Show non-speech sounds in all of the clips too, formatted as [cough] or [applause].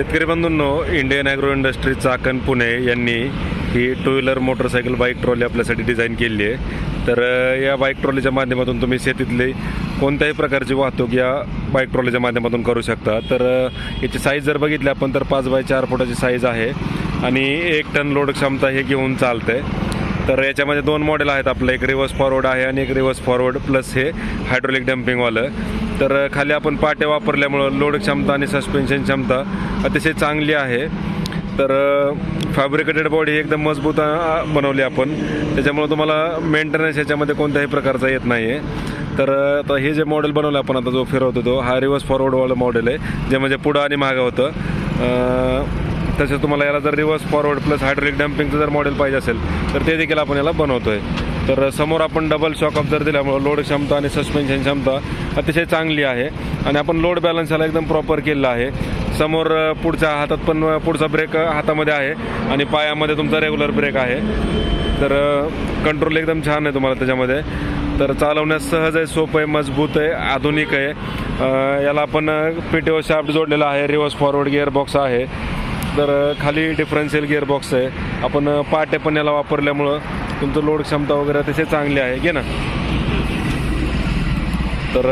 शेतकरी बंधूंनो Indian Agro Industry Chakan Pune यांनी ही two wheeler motorcycle bike trolley आपल्यासाठी design केली आहे. तर या बाईक ट्रॉलीच्या माध्यमातून तुम्ही शेतीतली कोणत्याही प्रकारची वाहतूक या बाईक ट्रॉलीच्या माध्यमातून करू शकता. तर याची साईज जर बघितली आपण तर पाच बाय चार फुटाची साईज आहे आणि एक टन लोड क्षमता हे घेऊन चालते तर याच्यामध्ये दोन मॉडेल आहेत आपलं एक रिव्हर्स फॉरवर्ड आहे आणि एक रिव्हर्स फॉरवर्ड प्लस हे हायड्रोलिक डम्पिंगवालं तर खाली आपण पाट्या वापरल्यामुळं लोड क्षमता आणि सस्पेन्शन क्षमता अतिशय चांगली आहे. तर फॅब्रिकेटेड बॉडी एकदम मजबूत बनवली आपण. त्याच्यामुळं तुम्हाला मेंटेनन्स याच्यामध्ये कोणत्याही प्रकारचा येत नाही आहे तर आता हे जे मॉडेल बनवलं आपण आता जो फिरवतो तो हा रिव्हर्स फॉरवर्डवालं मॉडेल आहे जे म्हणजे पुढं आणि मागं होतं. तसेच तुम्हाला याला जर रिव्हर्स फॉरवर्ड प्लस हायड्रोलिक डम्पिंगचं जर मॉडेल पाहिजे असेल तर ते देखील आपण याला बनवतो आहे तर समोर आपण डबल शॉक ऑब्झर दिल्यामुळं लोड क्षमता आणि सस्पेन्शन क्षमता अतिशय चांगली आहे. आणि आपण लोड बॅलन्स याला एकदम प्रॉपर केलेला आहे. समोर पुढच्या हातात पण पुढचा ब्रेक हातामध्ये आहे. आणि पायामध्ये तुमचा रेग्युलर ब्रेक आहे. तर कंट्रोल एकदम छान आहे तुम्हाला त्याच्यामध्ये. तर चालवण्यास सहज आहे सोपं आहे मजबूत आहे आधुनिक आहे. याला आपण पीटीओ शाफ्ट जोडलेला आहे. रिव्हर्स फॉरवर्ड गिअरबॉक्स आहे. तर खाली डिफरन्शियल गिअरबॉक्स आहे. आपण पाटे पण याला वापरल्यामुळं तुमचं लोड क्षमता वगैरे अतिशय चांगली आहे घे ना. तर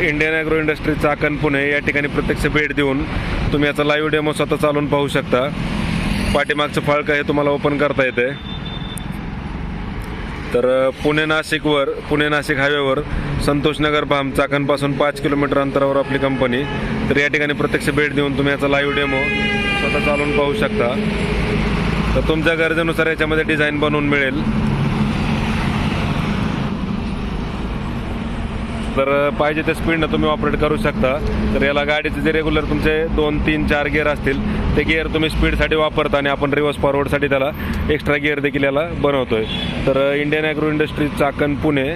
Indian Agro Industry Chakan Pune या ठिकाणी प्रत्यक्ष भेट देऊन तुम्ही याचा लाईव्ह डेमो स्वतः चालून पाहू शकता. पाठीमागचं फाळकं हे तुम्हाला ओपन करता येते. तर पुणे नाशिकवर पुणे नाशिक हायवेवर संतोषनगर भाम चाकणपासून पाच किलोमीटर अंतरावर आपली कंपनी तर या ठिकाणी प्रत्यक्ष भेट देऊन तुम्ही याचा लाईव्ह डेमो स्वतः चालून पाहू शकता. तर तुमच्या गरजेनुसार याच्यामध्ये डिझाईन बनवून मिळेल. तर पाहिजे त्या स्पीडनं तुम्ही ऑपरेट करू शकता. तर याला गाडीचे जे रेग्युलर तुमचे दोन तीन चार गिअर असतील ते गिअर तुम्ही स्पीडसाठी वापरता आणि आपण रिव्हर्स फॉरवर्डसाठी त्याला एक्स्ट्रा गिअर देखील याला बनवतो आहे तर Indian Agro Industry Chakan Pune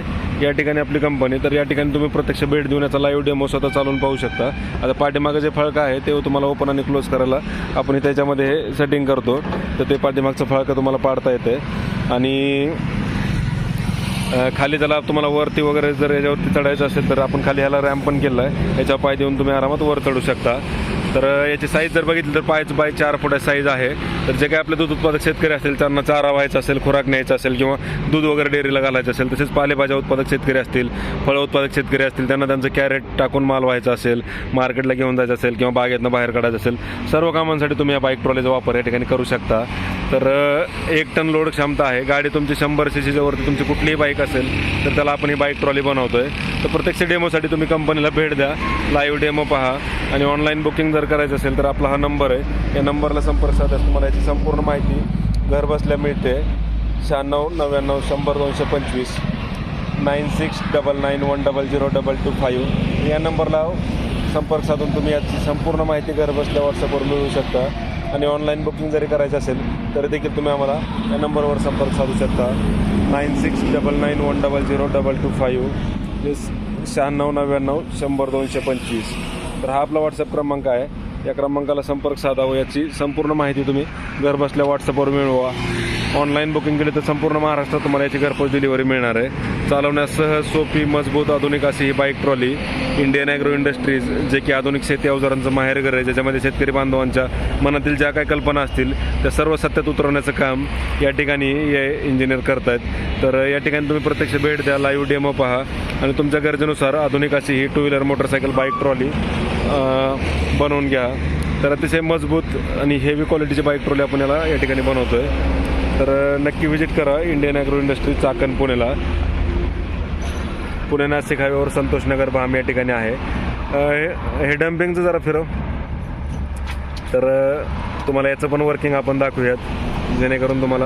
या ठिकाणी आपली कंपनी तर या ठिकाणी तुम्ही प्रत्यक्ष भेट देऊन याचा लाईव्ह डेमो स्वतः चालून पाहू शकता. आता पाठीमागं जे फळकं आहे ते तुम्हाला ओपन आणि क्लोज करायला आपण त्याच्यामध्ये हे सेटिंग करतो. तर ते पाठीमागचं फळकं तुम्हाला पाडता येते आणि खाली त्याला तुम्हाला वरती वगैरे जर याच्यावरती चढायचं असेल तर आपण खाली ह्याला रॅम्प पण केला आहे. याच्यावर पाय देऊन तुम्ही आरामात वर चढू शकता. तर याची साईज जर बघितली तर पाच बाय चार फुट साईज आहे. तर जे काही आपले दूध उत्पादक शेतकरी असतील त्यांना चारा व्हायचा असेल खुराक न्यायचा असेल किंवा दूध वगैरे डेअरीला घालायचं असेल तसेच पालेभाज्या उत्पादक शेतकरी असतील फळं उत्पादक शेतकरी असतील त्यांना त्यांचं कॅरेट टाकून माल व्हायचा असेल मार्केटला घेऊन जायचं असेल किंवा बागेतनं बाहेर काढायचं असेल सर्व कामांसाठी तुम्ही या बाईक ट्रॉलीचा वापर या ठिकाणी करू शकता. तर एक टन लोड क्षमता आहे. गाडी तुमची शंभर सी सीच्यावरती तुमची कुठलीही बाईक असेल तर त्याला आपण ही बाईक ट्रॉली बनवतो आहे तर प्रत्यक्ष डेमोसाठी तुम्ही कंपनीला भेट द्या. लाईव्ह डेमो पहा आणि ऑनलाईन बुकिंग जर करायचं असेल तर आपला हा नंबर आहे. या नंबरला संपर्क साधल्यास तुम्हाला याची संपूर्ण माहिती घरबसल्या मिळते. शहाण्णव नव्याण्णव शंभर दोनशे पंचवीस nine six double nine one double zero double two five. या नंबरला संपर्क साधून तुम्ही याची संपूर्ण माहिती घरबसल्या व्हॉट्सअपवर मिळवू शकता. आणि ऑनलाईन बुकिंग जरी करायचं असेल तरी देखील तुम्ही आम्हाला या नंबरवर संपर्क साधू शकता. Nine six double nine one double zero double two five. शहाण्णव नव्याण्णव शंभर दोनशे पंचवीस. तर हा आपला व्हॉट्सअप क्रमांक आहे. या क्रमांकाला संपर्क साधावा हो याची संपूर्ण माहिती तुम्ही घरबसल्या व्हॉट्सअपवर मिळवा. ऑनलाईन बुकिंग केली तर संपूर्ण महाराष्ट्रात तुम्हाला याची घरपोच डिलिव्हरी मिळणार आहे. चालवण्यास सहज सोपी मजबूत आधुनिक अशी ही bike trolley Indian agro industries जे की आधुनिक शेती अवजारांचं माहेरघर आहे ज्याच्यामध्ये शेतकरी बांधवांच्या मनातील ज्या काही कल्पना असतील त्या सर्व सत्यात उतरवण्याचं काम या ठिकाणी हे इंजिनियर करत आहेत तर या ठिकाणी तुम्ही प्रत्यक्ष भेट द्या लाईव्ह डेमो पहा. आणि तुमच्या गरजेनुसार आधुनिक अशी ही two wheeler motorcycle bike trolley बनवून घ्या. तर अतिशय मजबूत आणि हेवी क्वालिटीचे बाईक ट्रॉली आपण याला या ठिकाणी बनवतो आहे तर नक्की व्हिजिट करा इंडियन ॲग्रो इंडस्ट्री चाकण पुणेला. पुणे नाशिक हायवेवर संतोषनगर भाम या ठिकाणी आहे. हे- हे डम्पिंगचं जरा फिरव. तर तुम्हाला याचं पण वर्किंग आपण दाखवूयात. जेणेकरून तुम्हाला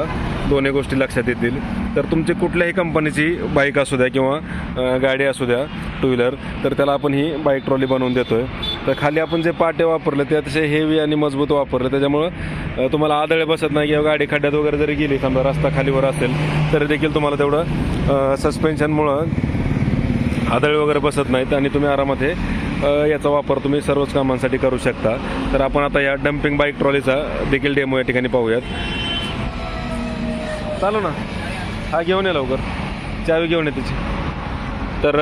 दोन्ही गोष्टी लक्षात येतील. तर तुमची कुठल्याही कंपनीची बाईक असू द्या किंवा गाडी असू द्या टू व्हीलर तर त्याला आपण ही बाईक ट्रॉली बनवून देतो आहे तर खाली आपण जे पाटे वापरले ते अतिशय हेवी आणि मजबूत वापरले त्याच्यामुळं तुम्हाला आदळे बसत नाही किंवा गाडी खड्ड्यात वगैरे जरी गेली समजा रस्ता खालीवर असेल तरी देखील तुम्हाला तेवढं सस्पेन्शनमुळं आदळे वगैरे बसत नाहीत आणि तुम्ही आरामात हे याचा वापर तुम्ही सर्वच कामांसाठी करू शकता. तर आपण आता या डम्पिंग बाईक ट्रॉलीचा देखील डेमो या ठिकाणी पाहूयात. चालू ना. हा घेऊन या लवकर. चावी घेऊन ये तिची. तर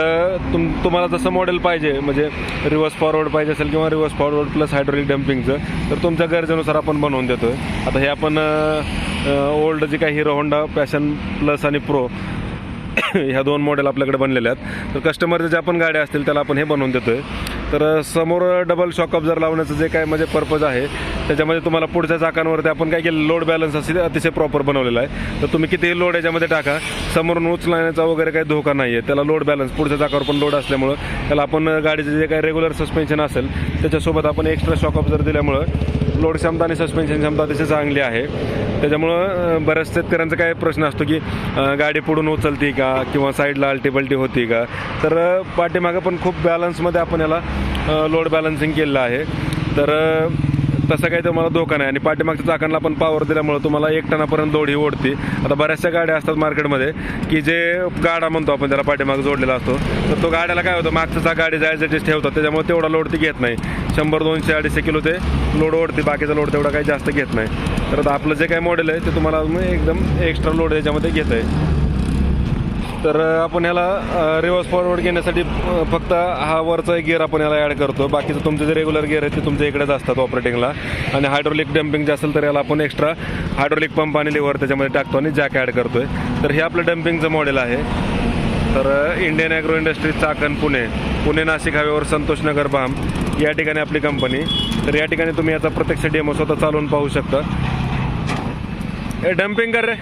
तुम तुम्हाला जसं मॉडेल पाहिजे म्हणजे रिव्हर्स फॉरवर्ड पाहिजे असेल किंवा रिव्हर्स फॉरवर्ड प्लस हायड्रोलिक डम्पिंगचं तर तुमच्या गरजेनुसार आपण बनवून देतो आहे आता हे आपण ओल्ड जे काही हिरो होंडा पॅशन प्लस आणि प्रो [coughs] ह्या दोन मॉडेल आपल्याकडे बनलेल्या आहेत. तर कस्टमरच्या ज्या पण गाड्या असतील त्याला आपण हे बनवून देतो आहे तर समोर डबल शॉकअप जर लावण्याचं जे काय म्हणजे पर्पज आहे त्याच्यामध्ये तुम्हाला पुढच्या चाकांवरती आपण काय केलं? लोड बॅलन्स असेल अतिशय प्रॉपर बनवलेला आहे. तर तुम्ही कितीही लोड याच्यामध्ये टाका समोरून उचलण्याचा वगैरे काही धोका नाही आहे त्याला लोड बॅलन्स पुढच्या चाकावर पण लोड असल्यामुळं त्याला आपण गाडीचं जे काही रेग्युलर सस्पेन्शन असेल त्याच्यासोबत आपण एक्स्ट्रा शॉकअप जर दिल्यामुळं लोड क्षमता आणि सस्पेन्शन क्षमता अतिशय चांगली आहे. त्याच्यामुळं बऱ्याच शेतकऱ्यांचा काय प्रश्न असतो की गाडी पुढून उचलती का? किंवा साईडला अल्टी पलटी होती का? तर पाठीमागं पण खूप बॅलन्समध्ये आपण याला लोड बॅलन्सिंग केलेलं आहे. तर तसं काही तुम्हाला धोका नाही. आणि पाठीमागच्या चाकांना पण पावर दिल्यामुळं तुम्हाला एक टनापर्यंत लोड ही ओढते. आता बऱ्याचशा गाड्या असतात मार्केटमध्ये की जे गाडा म्हणतो आपण त्याला पाठीमाग जोडलेला असतो. तर तो गाड्याला काय होतं मागचं चाक गाडी जायचं ठेवतात. त्याच्यामुळे तेवढा लोड ती घेत नाही. शंभर दोनशे अडीचशे किलो ते लोड ओढते. बाकीचा लोड तेवढा काही जास्त घेत नाही. तर आता आपलं जे काही मॉडेल आहे ते तुम्हाला एकदम एक्स्ट्रा लोड याच्यामध्ये घेत आहे. तर आपण याला रिव्हर्स फॉरवर्ड घेण्यासाठी फक्त हा वरचा एक गिअर आपण याला ॲड करतो. बाकीचं तुमचे जे रेग्युलर गिअर आहेत ते तुमच्या इकडेच असतात ऑपरेटिंगला आणि हायड्रोलिक डम्पिंग जे असेल तर याला आपण एक्स्ट्रा हायड्रोलिक पंप आणि लिव्हर त्याच्यामध्ये टाकतो आणि जॅक ॲड करतो आहे तर हे आपलं डम्पिंगचं मॉडेल आहे. तर Indian agro industries Chakan Pune. Pune Nashik हायवेवर संतोषनगर बाम. या ठिकाणी आपली कंपनी तर या ठिकाणी तुम्ही याचा प्रत्यक्ष डेमो स्वतः चालवून पाहू शकता. ए डम्पिंग कर रे.